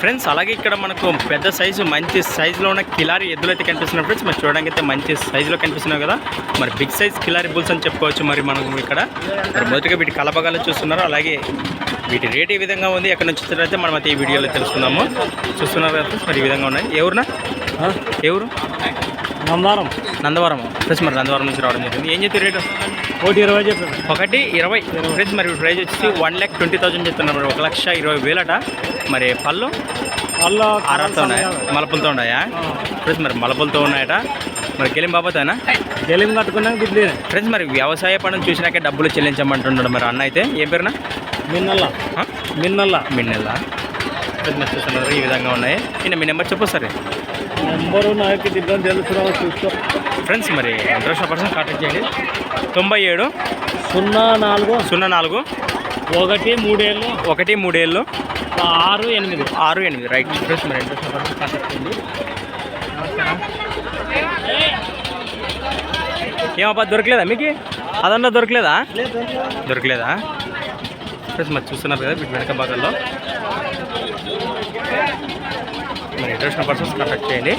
Friends అలాగే ఇక్కడ మనకు పెద్ద సైజు మంచి సైజులో ఉన్న కిలారి ఎద్దులు అయితే కనిపిస్తున్నాయి ఫ్రెండ్స్. మరి చూడడానికి అయితే మంచి సైజులో కనిపిస్తున్నాయి కదా. మరి బిగ్ సైజ్ కిలారి బుల్స్ అని చెప్పుకోవచ్చు మరి మనం ఇక్కడ. మరి మొదటిగా వీటి కలపగాలు చూస్తున్నారు. అలాగే వీటి రేట్ ఏ విధంగా ఉంది ఎక్కడ నుంచి వచ్చారైతే మనం అయితే ఈ వీడియోలో తెలుసుకుందాము. చూస్తున్నారు కదా మరి ఈ విధంగా ఉన్నాయి. ఎవరునా ఎవరు నందారం నందవరం. ఫ్రెండ్స్ మరి నందవరం నుంచి రావడం జరిగింది. ఏం చెప్తే రేటు? కోటి ఇరవై చెప్పారు. ఒకటి ఇరవై. ఫ్రెండ్స్ మరి ప్రైస్ వచ్చి వన్ ల్యాక్ ట్వంటీ థౌసండ్ చెప్తున్నారు మరి. ఒక లక్ష ఇరవై వేలట. మరి పళ్ళు? వాళ్ళ ఆరాలతో ఉన్నాయా? మలపులతో ఉన్నాయా? ఫ్రెండ్స్ మరి మలపులతో ఉన్నాయట. మరి గెలిం బాబోతేనా? గెలిం కట్టుకున్నాక దుడ్లే ఫ్రెండ్స్ మరి వ్యవసాయ పనులు చూసినాకే డబ్బులు చెల్లించమంటున్నాడు మరి అన్న అయితే. ఏం పేరునా? మిన్నల్ల? మిన్నల్ల. మిన్నెల్లా. మరి చూస్తున్నారు ఈ విధంగా ఉన్నాయి. ఈయన మీ నెంబర్ చెప్పు సరే. నెంబరు నాకు దిగ్గం తెలుసుకున్నావు చూసుకో ఫ్రెండ్స్ మరి ఇంట్రెస్ట్ పర్సన్ కాంటాక్ట్ చేయండి. తొంభై ఏడు సున్నా నాలుగు సున్నా నాలుగు ఒకటి మూడేళ్ళు. ఒకటి మూడేళ్ళు. ఆరు ఎనిమిది. ఆరు ఎనిమిది రైట్. ఫ్రెండ్స్ మరి ఇంట్రెస్ట్ పర్సన్ కాంటాక్ట్ చేయండి. ఏమబ్బా దొరకలేదా మీకు? అదన్నా దొరకలేదా. దొరకలేదా? ఫ్రెండ్స్ మరి చూస్తున్నారు కదా వీటి వెనక భాగంలో. మరి ఇంట్రెస్ట్ పర్సన్స్ కాంటాక్ట్ చేయండి.